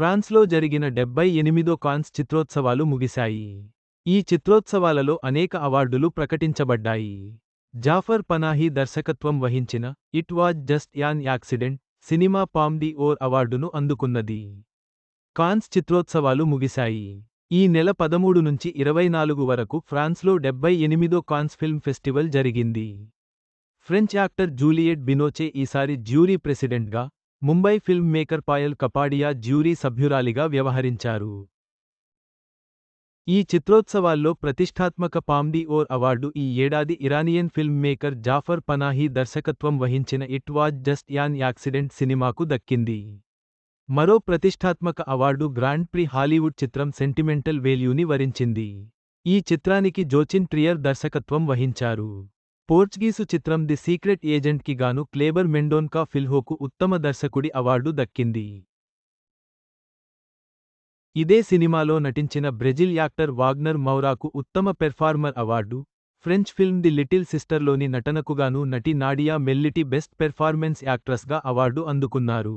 ఫ్రాన్స్లో జరిగిన డెబ్బై ఎనిమిదో కాన్స్ చిత్రోత్సవాలు ముగిశాయి. ఈ చిత్రోత్సవాలలో అనేక అవార్డులు ప్రకటించబడ్డాయి. జాఫర్ పనాహీ దర్శకత్వం వహించిన it was just an accident cinema Palme the or అవార్డును అందుకున్నది. కాన్స్ చిత్రోత్సవాలు ముగిశాయి. ఈ నెల పదమూడు నుంచి ఇరవై నాలుగు వరకు ఫ్రాన్స్లో డెబ్బై ఎనిమిదో కాన్స్ ఫిల్మ్ ఫెస్టివల్ జరిగింది. ఫ్రెంచ్ యాక్టర్ జూలియట్ బినోచే ఈసారి జ్యూరీ ప్రెసిడెంట్గా Mumbai film maker Payal Kapadia jury సభ్యురాలిగా వ్యవహరించారు. ఈ చిత్రోత్సవాల్లో ప్రతిష్టాత్మక పామ్ది ఓర్ అవార్డు ఈ ఏడాది Iranian film maker Jafar Panahi దర్శకత్వం వహించిన it was just an accident సినిమాకు దక్కింది. మరో ప్రతిష్టాత్మక అవార్డు గ్రాండ్ ప్రీ హాలీవుడ్ చిత్రం సెంటిమెంటల్ వేల్యూని వరించింది. ఈ చిత్రానికి జోచిన్ ట్రియర్ దర్శకత్వం వహించారు. పోర్చుగీసు చిత్రం ది సీక్రెట్ ఏజెంట్కి గాను క్లేబర్ మెండోన్కా ఫిల్హోకు ఉత్తమ దర్శకుడి అవార్డు దక్కింది. ఇదే సినిమాలో నటించిన బ్రెజిల్ యాక్టర్ వాగ్నర్ మౌరాకు ఉత్తమ performer award French film the little సిస్టర్లోని నటనకుగాను నటి నాడియా మెల్లిటి బెస్ట్ పెర్ఫార్మెన్స్ యాక్ట్రస్గా అవార్డు అందుకున్నారు.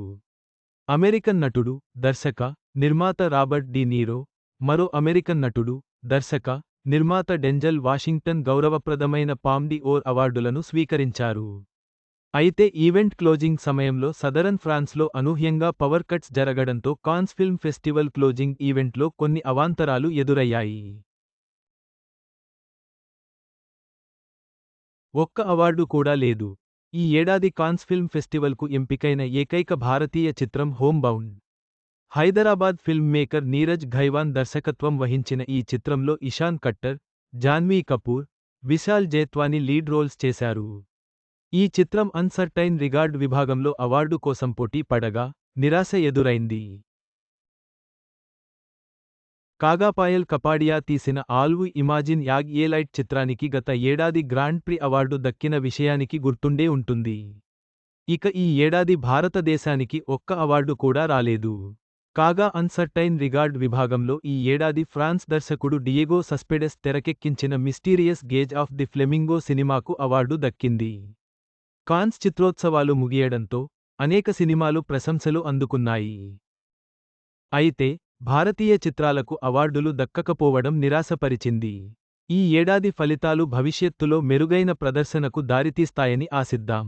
అమెరికన్ నటుడు దర్శక నిర్మాత రాబర్ట్ డి నీరో మరో అమెరికన్ నటుడు దర్శక నిర్మాత డెంజల్ వాషింగ్టన్ గౌరవప్రదమైన పామ్డి ఓర్ అవార్డులను స్వీకరించారు. అయితే ఈవెంట్ క్లోజింగ్ సమయంలో సదరన్ ఫ్రాన్స్లో అనూహ్యంగా పవర్ కట్స్ జరగడంతో కాన్స్ ఫిల్మ్ ఫెస్టివల్ క్లోజింగ్ ఈవెంట్లో కొన్ని అవాంతరాలు ఎదురయ్యాయి. ఒక్క అవార్డు కూడా లేదు. ఈ ఏడాది కాన్స్ ఫిల్మ్ ఫెస్టివల్కు ఎంపికైన ఏకైక భారతీయ చిత్రం home bound. Hyderabad filmmaker Neeraj Ghaywan దర్శకత్వం వహించిన ఈ చిత్రంలో ఇషాన్ కట్టర్ జాన్వీ కపూర్ విశాల్ జేత్వాని లీడ్ రోల్స్ చేశారు. ఈ చిత్రం అన్సర్టైన్ రిగార్డ్ విభాగంలో అవార్డు కోసం పోటీ పడగా నిరాశ ఎదురైంది. కాగాపాయల్ కపాడియా తీసిన All We Imagine as a Light చిత్రానికి గత ఏడాది గ్రాండ్ ప్రీ అవార్డు దక్కిన విషయానికి గుర్తుండే ఉంటుంది. ఇక ఈ ఏడాది భారతదేశానికి ఒక్క అవార్డు కూడా రాలేదు. కాగా అన్సర్టైన్ రిగార్డ్ విభాగంలో ఈ ఏడాది ఫ్రాన్స్ దర్శకుడు డియెగో సస్పెడెస్ తెరకెక్కించిన mysterious gaze of the flamingo సినిమాకు అవార్డు దక్కింది. కాన్స్ చిత్రోత్సవాలు ముగియడంతో అనేక సినిమాలు ప్రశంసలు అందుకున్నాయి. అయితే భారతీయ చిత్రాలకు అవార్డులు దక్కకపోవడం నిరాశపరిచింది. ఈ ఏడాది ఫలితాలు భవిష్యత్తులో మెరుగైన ప్రదర్శనకు దారితీస్తాయని ఆశిద్దాం.